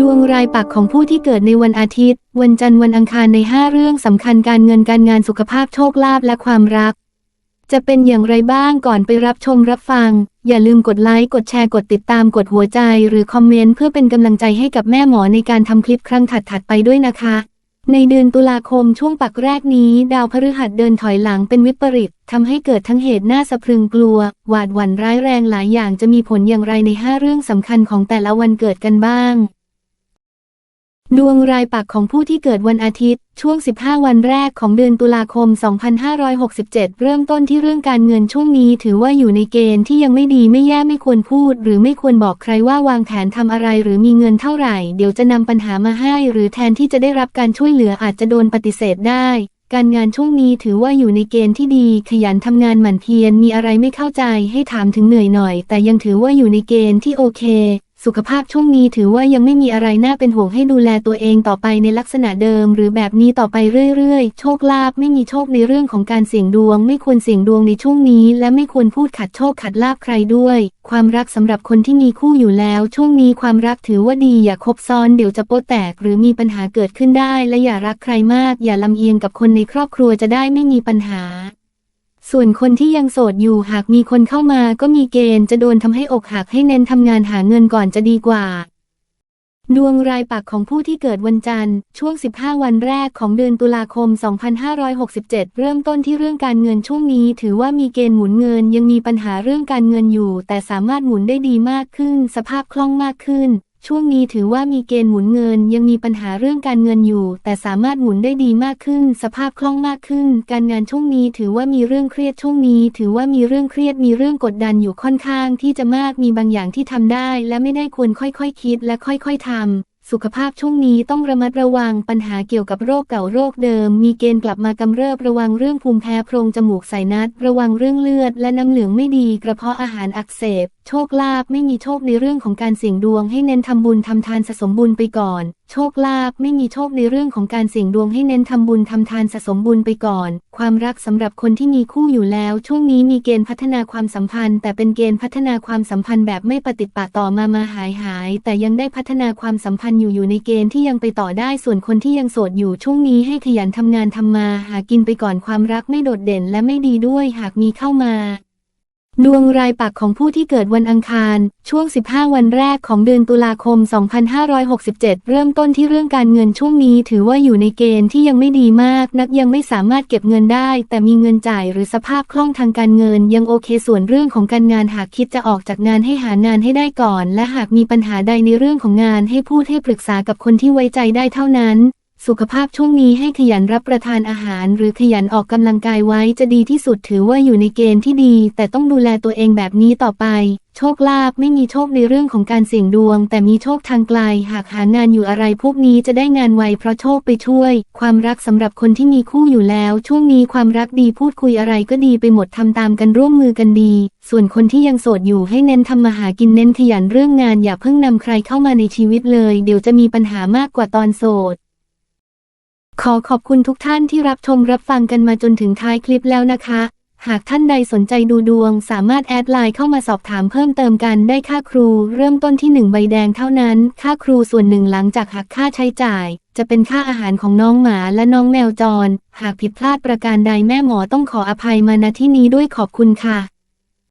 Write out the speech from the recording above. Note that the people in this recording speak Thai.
ดวงรายปักของผู้ที่เกิดในวันอาทิตย์ วันจันทร์วันอังคารใน 5 เรื่องสำคัญการเงินการงานสุขภาพโชคลาภและความรัก จะเป็นอย่างไรบ้างก่อนไปรับชมรับฟัง อย่าลืมกดไลค์กดแชร์กดติดตามกดหัวใจ หรือคอมเมนต์เพื่อเป็นกำลังใจให้กับแม่หมอในการทำคลิปครั้งถัดๆไปด้วยนะคะ ในเดือนตุลาคมช่วงปักแรกนี้ ดาวพฤหัสเดินถอยหลังเป็นวิปริตทำให้เกิดทั้งเหตุน่าสะพรึงกลัว หวาดหวั่นร้ายแรงหลายอย่างจะมีผลอย่างไรใน 5 เรื่องสำคัญของแต่ละวันเกิดกันบ้าง ดวงรายปักของผู้ที่เกิดวันอาทิตย์ ช่วง 15 วันแรกของเดือนตุลาคม 2567 เริ่มต้นที่เรื่องการเงินช่วงนี้ถือว่าอยู่ในเกณฑ์ที่ยังไม่ดีไม่แย่ไม่ควรพูด หรือไม่ควรบอกใครว่าวางแผนทำอะไรหรือมีเงินเท่าไหร่ เดี๋ยวจะนำปัญหามาให้ หรือแทนที่จะได้รับการช่วยเหลืออาจจะโดนปฏิเสธได้การงานช่วงนี้ถือว่าอยู่ในเกณฑ์ที่ดี ขยันทำงานหมั่นเพียรมีอะไรไม่เข้าใจให้ถามถึงเหนื่อยหน่อย แต่ยังถือว่าอยู่ในเกณฑ์ที่โอเค สุขภาพช่วงนี้ถือว่ายังไม่มีอะไรน่าเป็นห่วงให้ดูแลตัวเองต่อไปในลักษณะเดิม หรือแบบนี้ต่อไปเรื่อยๆ โชคลาภไม่มีโชคในเรื่องของการเสี่ยงดวง ไม่ควรเสี่ยงดวงในช่วงนี้ และไม่ควรพูดขัดโชคขัดลาภใครด้วย ความรักสำหรับคนที่มีคู่อยู่แล้ว ช่วงนี้ความรักถือว่าดีอย่าคบซ้อนเดี๋ยวจะโป๊แตก หรือมีปัญหาเกิดขึ้นได้ และอย่ารักใครมาก อย่าลำเอียงกับคนในครอบครัวจะได้ไม่มีปัญหา ส่วนคนที่ยังโสดอยู่หากมีคนเข้ามาก็มีเกณฑ์จะโดนทำให้อกหักให้เน้นทำงานหาเงินก่อนจะดีกว่า ดวงรายปักของผู้ที่เกิดวันจันทร์ ช่วง 15 วันแรกของเดือนตุลาคม 2567 เริ่มต้นที่เรื่องการเงินช่วงนี้ ถือว่ามีเกณฑ์หมุนเงินยังมีปัญหาเรื่องการเงินอยู่ แต่สามารถหมุนได้ดีมากขึ้น สภาพคล่องมากขึ้น ช่วงนี้ถือว่ามีเกณฑ์หมุนเงิน ยังมีปัญหาเรื่องการเงินอยู่ แต่สามารถหมุนได้ดีมากขึ้น สภาพคล่องมากขึ้น การงานช่วงนี้ถือว่ามีเรื่องเครียดช่วงนี้ ถือว่ามีเรื่องเครียดมีเรื่องกดดันอยู่ค่อนข้างที่จะมากมีบางอย่างที่ทำได้ และไม่ได้ควรค่อยๆคคิดและค่อย ๆทำ สุขภาพช่วงนี้ต้องระมัดระวังปัญหาเกี่ยวกับโรคเก่าโรคเดิม มีเกณฑ์กลับมากำเริบระวังเรื่องภูมิแพ้โพรงจมูกใส่นัด ระวังเรื่องเลือด และน้ำเหลืองไม่ดีกระเพาะอาหารอักเสบ โชคลาภไม่มีโชคในเรื่องของการเสี่ยงดวงให้เน้นทำบุญทำทานสะสมบุญไปก่อน โชคลาภไม่มีโชคในเรื่องของการเสี่ยงดวงให้เน้นทำบุญทำทานสะสมบุญไปก่อน ความรักสำหรับคนที่มีคู่อยู่แล้ว ช่วงนี้มีเกณฑ์พัฒนาความสัมพันธ์ แต่เป็นเกณฑ์พัฒนาความสัมพันธ์แบบไม่ปฏิดปะต่อมามาหายหาย แต่ยังได้พัฒนาความสัมพันธ์อยู่อยู่ในเกณฑ์ที่ยังไปต่อได้ส่วนคนที่ยังโสดอยู่ช่วงนี้ให้ขยันทำงานทำมา หากินไปก่อนความรักไม่โดดเด่นและไม่ดีด้วยหากมีเข้ามา ดวงรายปักของผู้ที่เกิดวันอังคาร ช่วง 15 วันแรกของเดือนตุลาคม 2567 เริ่มต้นที่เรื่องการเงินช่วงนี้ถือว่าอยู่ในเกณฑ์ที่ยังไม่ดีมาก นักยังไม่สามารถเก็บเงินได้ แต่มีเงินจ่ายหรือสภาพคล่องทางการเงินยังโอเคส่วนเรื่องของการงานหากคิดจะออกจากงานให้หางานให้ได้ก่อน และหากมีปัญหาใดในเรื่องของงานให้พูดให้ปรึกษากับคนที่ไว้ใจได้เท่านั้น สุขภาพช่วงนี้ให้ขยันรับประทานอาหาร หรือขยันออกกำลังกายไว้จะดีที่สุดถือว่าอยู่ในเกณฑ์ที่ดี แต่ต้องดูแลตัวเองแบบนี้ต่อไป โชคลาภไม่มีโชคในเรื่องของการเสี่ยงดวง แต่มีโชคทางไกล หากหางานอยู่อะไรพวกนี้จะได้งานไวเพราะโชคไปช่วย ความรักสำหรับคนที่มีคู่อยู่แล้ว ช่วงนี้ความรักดีพูดคุยอะไรก็ดีไปหมดทำตามกันร่วมมือกันดี ส่วนคนที่ยังโสดอยู่ให้เน้นทำมาหากินเน้นขยันเรื่องงานอย่าเพิ่งนำใครเข้ามาในชีวิตเลย เดี๋ยวจะมีปัญหามากกว่าตอนโสด ขอขอบคุณทุกท่านที่รับชมรับฟังกันมาจนถึงท้ายคลิปแล้วนะคะ หากท่านใดสนใจดูดวง สามารถแอดไลน์เข้ามาสอบถามเพิ่มเติมกันได้ค่าครู เริ่มต้นที่ 1 ใบแดงเท่านั้น ค่าครูส่วนหนึ่งหลังจากหักค่าใช้จ่าย จะเป็นค่าอาหารของน้องหมาและน้องแมวจร หากผิดพลาดประการใดแม่หมอต้องขออภัยมาณที่นี้ด้วยขอบคุณค่ะ